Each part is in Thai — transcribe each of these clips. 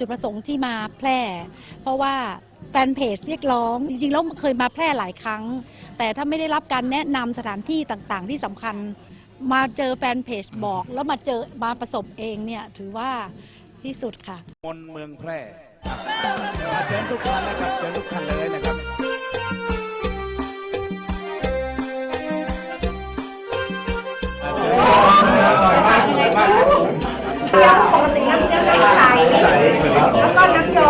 จุดประสงค์ที่มาแพร่ เพราะว่าแฟนเพจเรียกร้อง จริงๆแล้วเคยมาแพร่หลายครั้ง แต่ถ้าไม่ได้รับการแนะนำสถานที่ต่างๆ ที่สำคัญ มาเจอแฟนเพจบอก แล้วมาเจอมาประสบเองเนี่ยถือว่าที่สุดค่ะ มนเมืองแพร่ครับเชิญทุกท่านนะครับเชิญทุกท่านเลยนะครับอ่าเชิญปกติน้ำเชื่อมน้ำ ใสแล้วก็น้ำย้อยมั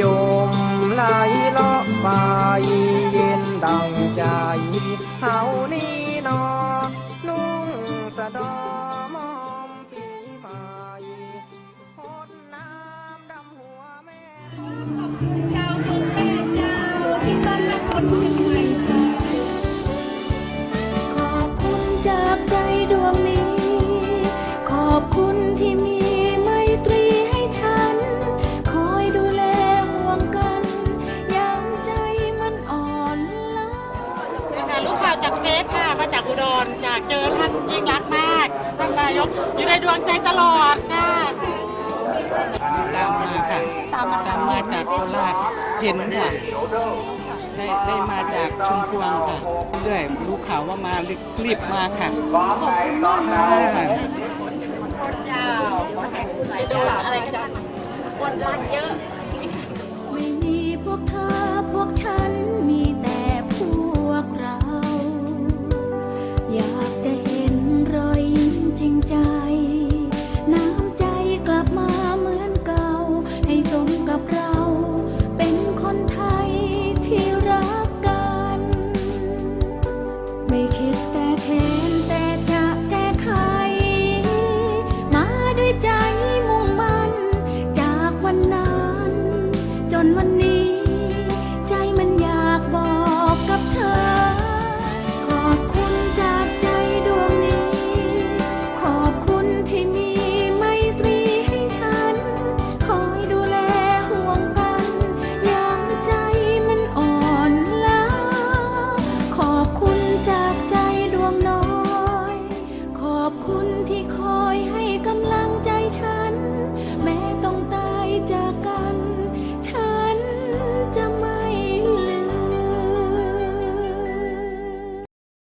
ยมไหลเลาะไปเย็นดังใจเฮานี่นอนุ่งสะดอมอมปีใหม่พดน้ำดำหัวแม่ากเจอท่านยิ่งรักษณ์มากท่านนายกอยู่ในดวงใจตลอดค่ะ ตามมาค่ะตามมาตามมาจากโคราชเห็นค่ะ ได้ได้มาจากชุมพวงค่ะ เรื่อยรู้ข่าวว่ามารีบมาค่ะค่ะไม่มีพวกเธอพวกฉัน นวันนี้